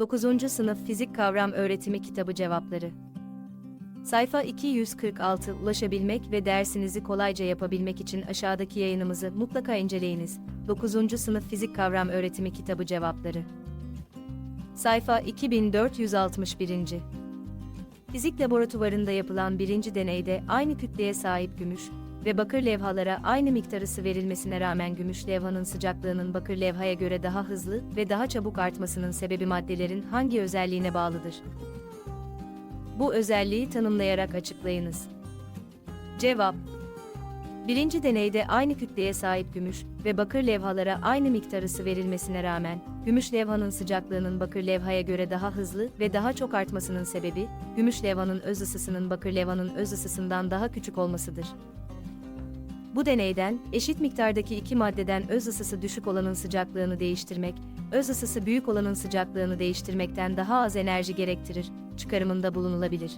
9. Sınıf Fizik Kavram Öğretimi Kitabı Cevapları Sayfa 246 Ulaşabilmek ve dersinizi kolayca yapabilmek için aşağıdaki yayınımızı mutlaka inceleyiniz. 9. Sınıf Fizik Kavram Öğretimi Kitabı Cevapları Sayfa 2461. Fizik laboratuvarında yapılan birinci deneyde aynı kütleye sahip gümüş ve bakır levhalara aynı miktar ısı verilmesine rağmen gümüş levhanın sıcaklığının bakır levhaya göre daha hızlı ve daha çabuk artmasının sebebi maddelerin hangi özelliğine bağlıdır? Bu özelliği tanımlayarak açıklayınız. Cevap Birinci deneyde aynı kütleye sahip gümüş ve bakır levhalara aynı miktar ısı verilmesine rağmen, gümüş levhanın sıcaklığının bakır levhaya göre daha hızlı ve daha çok artmasının sebebi, gümüş levhanın öz ısısının bakır levhanın öz ısısından daha küçük olmasıdır. Bu deneyden, eşit miktardaki iki maddeden öz ısısı düşük olanın sıcaklığını değiştirmek, öz ısısı büyük olanın sıcaklığını değiştirmekten daha az enerji gerektirir, çıkarımında bulunulabilir.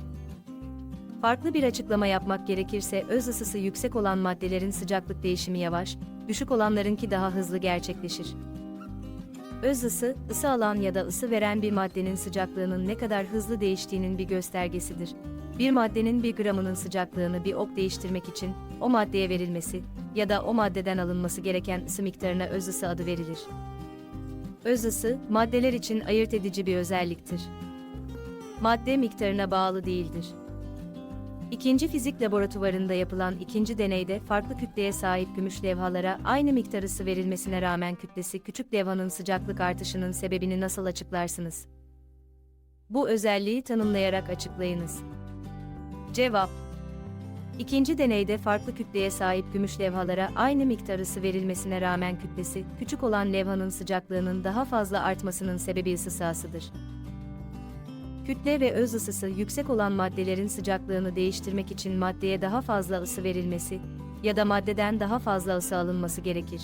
Farklı bir açıklama yapmak gerekirse öz ısısı yüksek olan maddelerin sıcaklık değişimi yavaş, düşük olanlarınki daha hızlı gerçekleşir. Öz ısı, ısı alan ya da ısı veren bir maddenin sıcaklığının ne kadar hızlı değiştiğinin bir göstergesidir. Bir maddenin bir gramının sıcaklığını bir ok değiştirmek için o maddeye verilmesi ya da o maddeden alınması gereken ısı miktarına öz ısı adı verilir. Öz ısı, maddeler için ayırt edici bir özelliktir. Madde miktarına bağlı değildir. İkinci fizik laboratuvarında yapılan ikinci deneyde farklı kütleye sahip gümüş levhalara aynı miktar ısı verilmesine rağmen kütlesi küçük levhanın sıcaklık artışının sebebini nasıl açıklarsınız? Bu özelliği tanımlayarak açıklayınız. Cevap İkinci deneyde farklı kütleye sahip gümüş levhalara aynı miktar ısı verilmesine rağmen kütlesi küçük olan levhanın sıcaklığının daha fazla artmasının sebebi ısı sahasıdır. Kütle ve öz ısısı yüksek olan maddelerin sıcaklığını değiştirmek için maddeye daha fazla ısı verilmesi ya da maddeden daha fazla ısı alınması gerekir.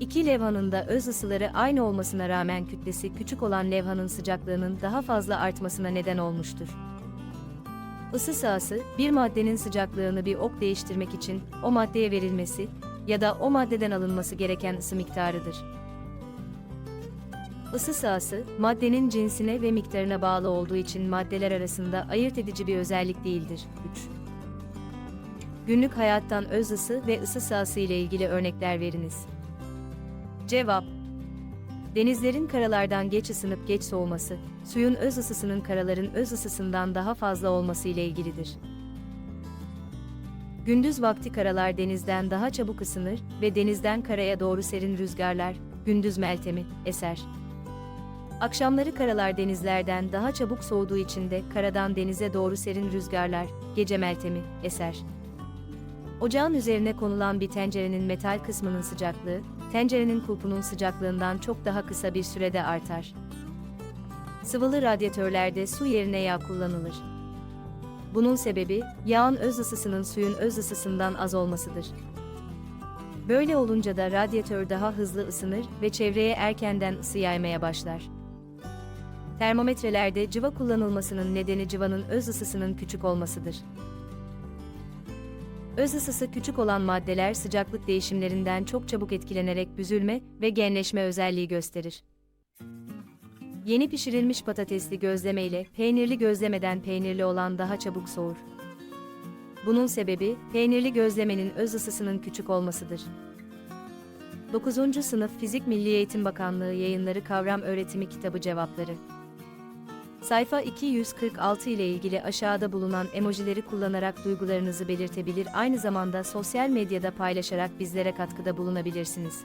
İki levhanın da öz ısıları aynı olmasına rağmen kütlesi küçük olan levhanın sıcaklığının daha fazla artmasına neden olmuştur. Isı sahası, bir maddenin sıcaklığını bir ok değiştirmek için o maddeye verilmesi ya da o maddeden alınması gereken ısı miktarıdır. Isı sahası, maddenin cinsine ve miktarına bağlı olduğu için maddeler arasında ayırt edici bir özellik değildir. 3. Günlük hayattan öz ısı ve ısı sahası ile ilgili örnekler veriniz. Cevap Denizlerin karalardan geç ısınıp geç soğuması, suyun öz ısısının karaların öz ısısından daha fazla olması ile ilgilidir. Gündüz vakti karalar denizden daha çabuk ısınır ve denizden karaya doğru serin rüzgarlar, gündüz meltemi, eser. Akşamları karalar denizlerden daha çabuk soğuduğu için de karadan denize doğru serin rüzgarlar, gece meltemi, eser. Ocağın üzerine konulan bir tencerenin metal kısmının sıcaklığı, tencerenin kulpunun sıcaklığından çok daha kısa bir sürede artar. Sıvılı radyatörlerde su yerine yağ kullanılır. Bunun sebebi, yağın öz ısısının suyun öz ısısından az olmasıdır. Böyle olunca da radyatör daha hızlı ısınır ve çevreye erkenden ısı yaymaya başlar. Termometrelerde cıva kullanılmasının nedeni cıvanın öz ısısının küçük olmasıdır. Öz ısısı küçük olan maddeler sıcaklık değişimlerinden çok çabuk etkilenerek büzülme ve genleşme özelliği gösterir. Yeni pişirilmiş patatesli gözleme ile peynirli gözlemeden peynirli olan daha çabuk soğur. Bunun sebebi peynirli gözlemenin öz ısısının küçük olmasıdır. 9. Sınıf Fizik Milli Eğitim Bakanlığı Yayınları Kavram Öğretimi Kitabı Cevapları Sayfa 246 ile ilgili aşağıda bulunan emojileri kullanarak duygularınızı belirtebilir aynı zamanda sosyal medyada paylaşarak bizlere katkıda bulunabilirsiniz.